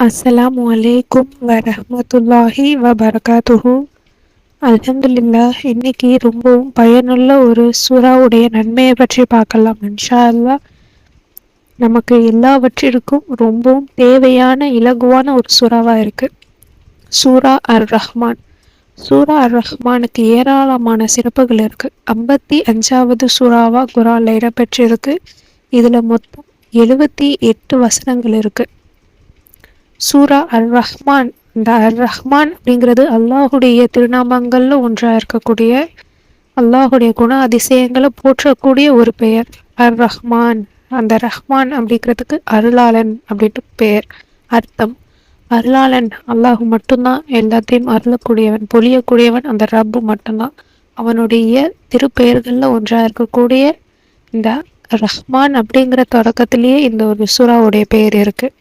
அஸ்ஸலாமு அலைக்கும் வரமத்துல்லாஹி வபரகாத்துஹு அலமதுல்லா இன்னைக்கு ரொம்பவும் பயனுள்ள ஒரு சூறாவுடைய நன்மையை பற்றி பார்க்கலாம் இன்ஷா அல்லாஹ் நமக்கு எல்லாவற்றிற்கும் ரொம்பவும் தேவையான இலகுவான ஒரு சுறாவாக இருக்குது சூரா அர் ரஹ்மான் சூரா அர் ரஹ்மானுக்கு ஏராளமான சிறப்புகள் இருக்குது ஐம்பத்தி அஞ்சாவது சூறாவா குரானில் இடம்பெற்றிருக்கு. இதில் மொத்தம் எழுபத்தி எட்டு வசனங்கள் இருக்குது சூரா அல் ரஹ்மான் இந்த அர் ரஹ்மான் அப்படிங்கிறது அல்லாஹுடைய திருநாமங்களில் ஒன்றாக இருக்கக்கூடிய அல்லாஹுடைய குண அதிசயங்களை போற்றக்கூடிய ஒரு பெயர். அர் ரஹ்மான் அந்த ரஹ்மான் அப்படிங்கிறதுக்கு அருளாளன் அப்படின்ட்டு பெயர். அர்த்தம். அருளாளன் அல்லாஹு மட்டும்தான். எல்லாத்தையும் அருளக்கூடியவன் பொழியக்கூடியவன் அந்த ரப்பு மட்டும்தான். அவனுடைய திருப்பெயர்களில் ஒன்றாக இருக்கக்கூடிய இந்த ரஹ்மான் அப்படிங்கிற தொடக்கத்திலேயே இந்த ஒரு சுறாவுடைய பெயர் இருக்குது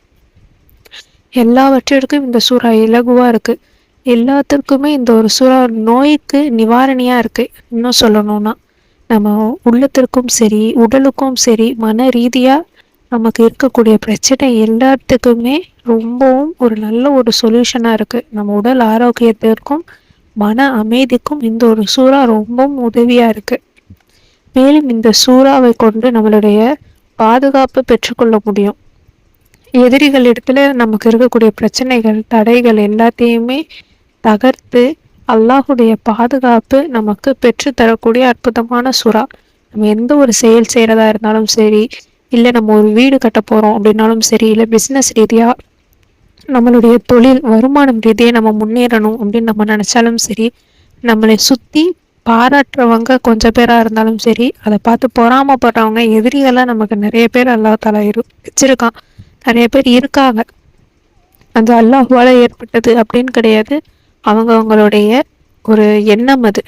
எல்லாவற்றிற்கும் இந்த சூறா இலகுவாக இருக்குது எல்லாத்துக்குமே இந்த ஒரு சூறா நோய்க்கு நிவாரணியாக இருக்குது இன்னும் சொல்லணும்னா நம்ம உள்ளத்திற்கும் சரி உடலுக்கும் சரி மன ரீதியாக நமக்கு இருக்கக்கூடிய பிரச்சனை எல்லாத்துக்குமே ரொம்பவும் ஒரு நல்ல ஒரு சொல்யூஷனாக இருக்குது நம்ம உடல் ஆரோக்கியத்திற்கும் மன அமைதிக்கும் இந்த ஒரு சூறா ரொம்பவும் உதவியாக இருக்குது மேலும் இந்த சூறாவை கொண்டு நம்மளுடைய பாதுகாப்பு பெற்றுக்கொள்ள முடியும். எதிரிகள் இடத்துல நமக்கு இருக்கக்கூடிய பிரச்சனைகள் தடைகள் எல்லாத்தையுமே தகர்த்து அல்லாஹுடைய பாதுகாப்பு நமக்கு பெற்று தரக்கூடிய அற்புதமான சுறா. நம்ம எந்த ஒரு செயல் செய்கிறதா இருந்தாலும் சரி இல்லை நம்ம ஒரு வீடு கட்ட போகிறோம் அப்படின்னாலும் சரி இல்லை பிஸ்னஸ் ரீதியாக நம்மளுடைய தொழில் வருமானம் ரீதியாக நம்ம முன்னேறணும் அப்படின்னு நம்ம நினச்சாலும் சரி நம்மளை சுற்றி பாராட்டுறவங்க கொஞ்சம் பேராக இருந்தாலும் சரி அதை பார்த்து பொறாமப்படுறவங்க எதிரிகளாக நமக்கு நிறைய பேர் அல்லா தலா இரு வச்சிருக்கான். நிறைய பேர் இருக்காங்க. அந்த அல்லாஹுவால் ஏற்பட்டது அப்படின்னு கிடையாது. அவங்க அவங்களுடைய ஒரு எண்ணம் அது.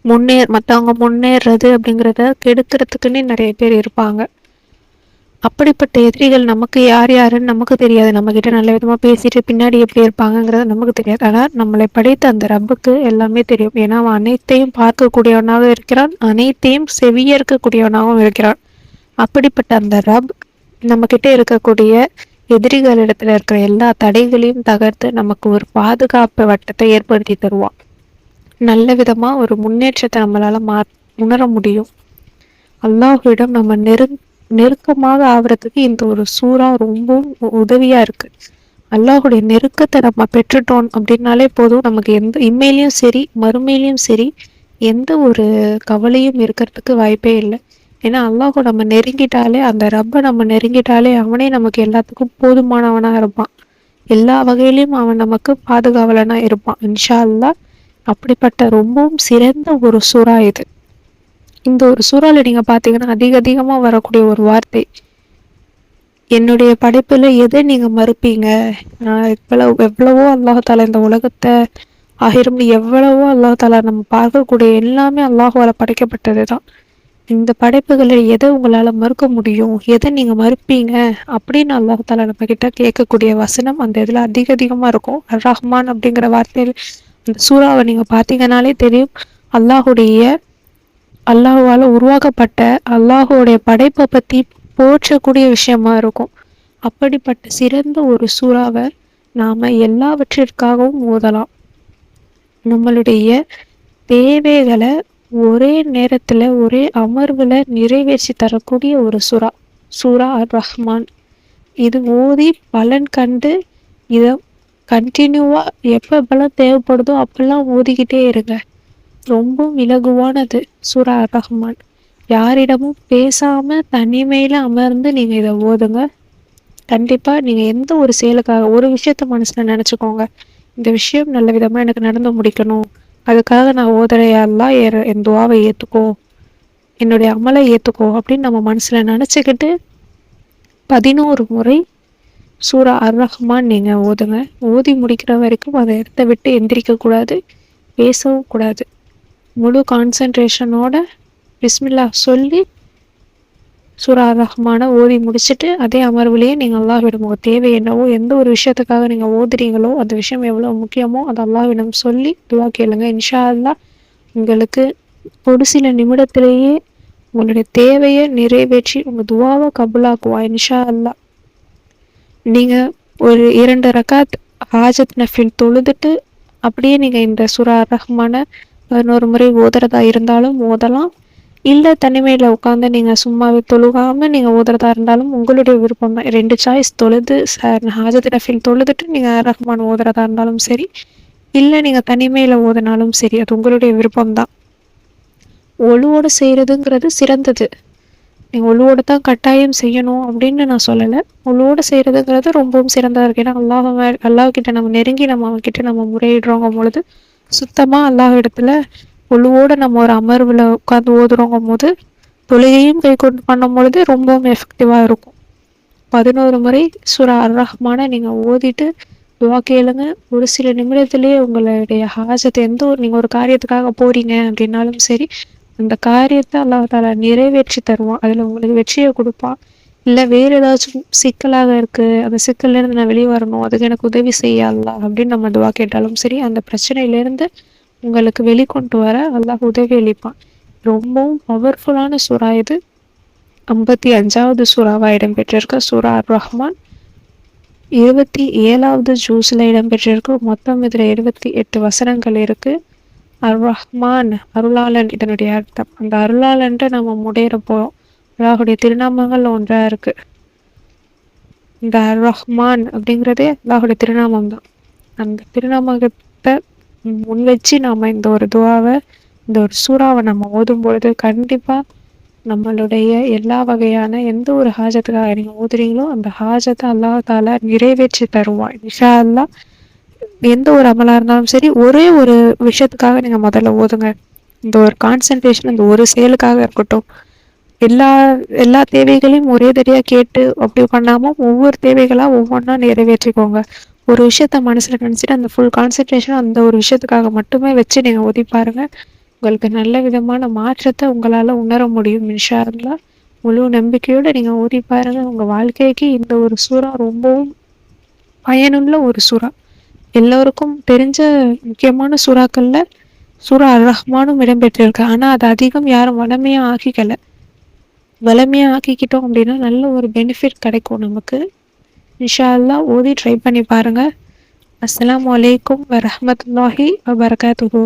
முன்னேற மற்றவங்க முன்னேறது அப்படிங்கிறத கெடுக்கிறதுக்குன்னே நிறைய பேர் இருப்பாங்க. அப்படிப்பட்ட எதிரிகள் நமக்கு யார் யாருன்னு நமக்கு தெரியாது. நம்மக்கிட்ட நல்ல விதமாக பேசிட்டு பின்னாடி எப்படி இருப்பாங்கங்கிறது நமக்கு தெரியாது. ஆனால் நம்மளை படைத்த அந்த ரப்புக்கு எல்லாமே தெரியும். ஏன்னா அவன் அனைத்தையும் பார்க்கக்கூடியவனாகவும் இருக்கிறான். அனைத்தையும் செவியேற்கக்கூடியவனாகவும் இருக்கிறான். அப்படிப்பட்ட அந்த ரப் நம்மக்கிட்ட இருக்கக்கூடிய எதிரிகளிடத்துல இருக்கிற எல்லா தடைகளையும் தகர்த்து நமக்கு ஒரு பாதுகாப்பு வட்டத்தை ஏற்படுத்தி தருவான். நல்ல விதமாக ஒரு முன்னேற்றத்தை நம்மளால் மா உணர முடியும். அல்லாஹுவிடம் நம்ம நெரு நெருக்கமாக ஆகிறதுக்கு இந்த ஒரு சூறா ரொம்பவும் உதவியாக இருக்குது அல்லாஹுடைய நெருக்கத்தை நம்ம பெற்றுட்டோம் அப்படின்னாலே போதும். நமக்கு எந்த இம்மையிலையும் சரி மறுமையிலையும் சரி எந்த ஒரு கவலையும் இருக்கிறதுக்கு வாய்ப்பே இல்லை. ஏன்னா அல்லாஹு நம்ம நெருங்கிட்டாலே அந்த ரப்பை நம்ம நெருங்கிட்டாலே அவனே நமக்கு எல்லாத்துக்கும் போதுமானவனாக இருப்பான். எல்லா வகையிலையும் அவன் நமக்கு பாதுகாவலனாக இருப்பான். இன்ஷா அல்லா அப்படிப்பட்ட ரொம்பவும் சிறந்த ஒரு சூறா இது. இந்த ஒரு சூறாவில் நீங்கள் பார்த்தீங்கன்னா அதிக அதிகமாக வரக்கூடிய ஒரு வார்த்தை. என்னுடைய படைப்பில் எதை நீங்கள் மறுப்பீங்க? நான் எவ்வளவு எவ்வளவோ அல்லாஹால இந்த உலகத்தை ஆகிரும் எவ்வளவோ அல்லாஹால நம்ம பார்க்கக்கூடிய எல்லாமே அல்லாஹால படைக்கப்பட்டது தான் இந்த படைப்புகளை எதை உங்களால் மறுக்க முடியும்? எதை நீங்கள் மறுப்பீங்க? அப்படின்னு அல்லாஹால நம்ம கிட்ட கேட்கக்கூடிய வசனம் அந்த இதில் அதிக அதிகமாக இருக்கும். அர் ரஹ்மான் அப்படிங்கிற வார்த்தையில் அந்த சூறாவை நீங்கள் பார்த்தீங்கனாலே தெரியும். அல்லாஹுடைய அல்லாஹுவால் உருவாக்கப்பட்ட அல்லாஹுடைய படைப்பை பற்றி போற்றக்கூடிய விஷயமா இருக்கும். அப்படிப்பட்ட சிறந்த ஒரு சூறாவை நாம் எல்லாவற்றிற்காகவும் ஓதலாம். நம்மளுடைய தேவைகளை ஒரே நேரத்தில் ஒரே அமர்வில் நிறைவேற்றி தரக்கூடிய ஒரு சுறா சூரா அர் ரஹ்மான் இது ஓதி பலன் கண்டு இதை கண்டினியூவாக எப்போ எப்பெல்லாம் தேவைப்படுதோ அப்போல்லாம் ஓதிக்கிட்டே இருங்க. ரொம்ப இலகுவானது சூரா அர் ரஹ்மான் யாரிடமும் பேசாமல் தனிமையில் அமர்ந்து நீங்கள் இதை ஓதுங்க. கண்டிப்பாக நீங்கள் எந்த ஒரு செயலுக்காக ஒரு விஷயத்த மனசில் நினச்சிக்கோங்க. இந்த விஷயம் நல்ல விதமாக எனக்கு நடந்து முடிக்கணும். அதுக்காக நான் ஓதுறையெல்லாம் ஏற என் துவாவை ஏற்றுக்கோ என்னுடைய அமலை ஏற்றுக்கோ அப்படின்னு நம்ம மனசில் நினச்சிக்கிட்டு பதினோரு முறை சூரா அர் ரஹ்மான் நீங்கள் ஓதுங்க. ஓதி முடிக்கிற வரைக்கும் அதை இடத்த விட்டு எந்திரிக்கக்கூடாது பேசவும் கூடாது. முழு கான்சன்ட்ரேஷனோட பிஸ்மில்லா சொல்லி சூரா ரஹ்மான ஓதி முடிச்சுட்டு அதே அமர்வுலேயே நீங்கள் அல்லாஹ்விடம் உங்கள் தேவை என்னவோ எந்த ஒரு விஷயத்துக்காக நீங்கள் ஓதுறீங்களோ அந்த விஷயம் எவ்வளோ முக்கியமோ அதை அல்லாஹ்விடம் சொல்லி துவா கேளுங்க. இன்ஷா அல்லா உங்களுக்கு ஒரு சில நிமிடத்திலேயே உங்களுடைய தேவையை நிறைவேற்றி உங்கள் துவாவை கபுலாக்குவா இன்ஷா அல்லா நீங்கள் ஒரு இரண்டு ரக்காத் ஹாஜத் நஃபில் தொழுதுட்டு அப்படியே நீங்கள் இந்த சுரா ரஹ்மான பதினோரு முறை ஓதுறதா இருந்தாலும் ஓதலாம். இல்லை தனிமையில் உட்காந்து நீங்கள் சும்மாவே தொழுகாமல் நீங்கள் ஓதுறதா இருந்தாலும் உங்களுடைய விருப்பம் தான். ரெண்டு சாய்ஸ் தொழுது ஹாஜத் ரஃபில் தொழுதுட்டு நீங்கள் ரஹ்மான் ஓதுறதா இருந்தாலும் சரி இல்லை நீங்கள் தனிமையில் ஓதுனாலும் சரி அது உங்களுடைய விருப்பம் தான். ஒழுவோடு செய்கிறதுங்கிறது சிறந்தது. நீங்கள் ஒழுவோடு தான் கட்டாயம் செய்யணும் அப்படின்னு நான் சொல்லலை. ஒழுவோடு செய்கிறதுங்கிறது ரொம்பவும் சிறந்ததாக இருக்குது ஏன்னா அல்லாஹ் அல்லாஹ்கிட்ட நம்ம நெருங்கி நம்ம அவங்கக்கிட்ட நம்ம முறையிடுறோங்க பொழுது சுத்தமாக அல்லாஹ் இடத்துல குழுவோடு நம்ம ஒரு அமர்வில் உட்காந்து ஓதுறோங்கும் போது தொழுகையும் கை கொண்டு பண்ணும் பொழுது ரொம்பவும் எஃபெக்டிவாக இருக்கும். பதினோரு முறை சுரா அர் ரஹ்மான நீங்கள் ஓதிட்டு துவா கேளுங்க. ஒரு சில நிமிடத்திலேயே உங்களுடைய ஹாஜத்தை எந்த ஒரு நீங்கள் ஒரு காரியத்துக்காக போகிறீங்க அப்படின்னாலும் சரி அந்த காரியத்தை அல்லாஹ் நிறைவேற்றி தருவான். அதில் உங்களுக்கு வெற்றியை கொடுப்பான் இல்லை வேறு ஏதாச்சும் சிக்கலாக இருக்குது அந்த சிக்கல்லேருந்து நான் வெளியே வரணும் அதுக்கு எனக்கு உதவி செய்யலாம் அப்படின்னு நம்ம துவா கேட்டாலும் சரி அந்த பிரச்சனையிலேருந்து உங்களுக்கு வெளிக்கொண்டு வர அல்லாஹ் உதவி அளிப்பான். ரொம்பவும் பவர்ஃபுல்லான சுறா இது. ஐம்பத்தி அஞ்சாவது சுறாவாக இடம்பெற்றிருக்க. சுரா அர் ரஹ்மான் இருபத்தி ஏழாவது ஜூஸில் இடம்பெற்றிருக்கு. மொத்தம் இதில் இருபத்தி எட்டு வசனங்கள் இருக்குது அர் ரஹ்மான் அருளாளன் இதனுடைய அர்த்தம். அந்த அருளாளன்ட்டு நம்ம முடையிற போகிறோம் அல்லாஹுடைய திருநாமங்கள் ஒன்றாக இருக்குது இந்த அர் ரஹ்மான் அப்படிங்கிறதே அல்லாஹுடைய திருநாமம் தான் அந்த திருநாமத்தை முன் வச்சு நாம் இந்த ஒரு துவாவை இந்த ஒரு சூறாவை நம்ம ஓதும் பொழுது கண்டிப்பாக நம்மளுடைய எல்லா வகையான எந்த ஒரு ஹாஜத்துக்காக நீங்கள் ஓதுறீங்களோ அந்த ஹாஜத்தை அல்லா தால நிறைவேற்றி தருவான். நிஷா அல்லா எந்த ஒரு அமலாக இருந்தாலும் சரி ஒரே ஒரு விஷயத்துக்காக நீங்கள் முதல்ல ஓதுங்க. இந்த ஒரு கான்சன்ட்ரேஷன் இந்த ஒரு செயலுக்காக இருக்கட்டும். எல்லா எல்லா தேவைகளையும் ஒரே தடியாக கேட்டு அப்படி பண்ணாமல் ஒவ்வொரு தேவைகளாக ஒவ்வொன்றா நிறைவேற்றிக்கோங்க. ஒரு விஷயத்த மனசில் நினச்சிட்டு அந்த ஃபுல் கான்சன்ட்ரேஷன் அந்த ஒரு விஷயத்துக்காக மட்டுமே வச்சு நீங்கள் ஒதி பாருங்கள் உங்களுக்கு நல்ல விதமான மாற்றத்தை உங்களால் உணர முடியும் இன்ஷா முழு நம்பிக்கையோடு நீங்கள் ஓதி பாருங்கள் உங்கள் வாழ்க்கைக்கு இந்த ஒரு சூறா ரொம்பவும் பயனுள்ள ஒரு சுறா. எல்லோருக்கும் தெரிஞ்ச முக்கியமான சுறாக்களில் சுறா அல் ரஹ்மானும் இடம்பெற்றிருக்கு. ஆனால் அது அதிகம் யாரும் வளமையாக ஆக்கிக்கலை. வளமையாக ஆக்கிக்கிட்டோம் அப்படின்னா நல்ல ஒரு பெனிஃபிட் கிடைக்கும் நமக்கு. இன்ஷா அல்லா ஓதி ட்ரை பண்ணி பாருங்கள் அஸ்லாம் வலைக்கம் வரமத்துல்லாஹி வபர்காத்துஹூ.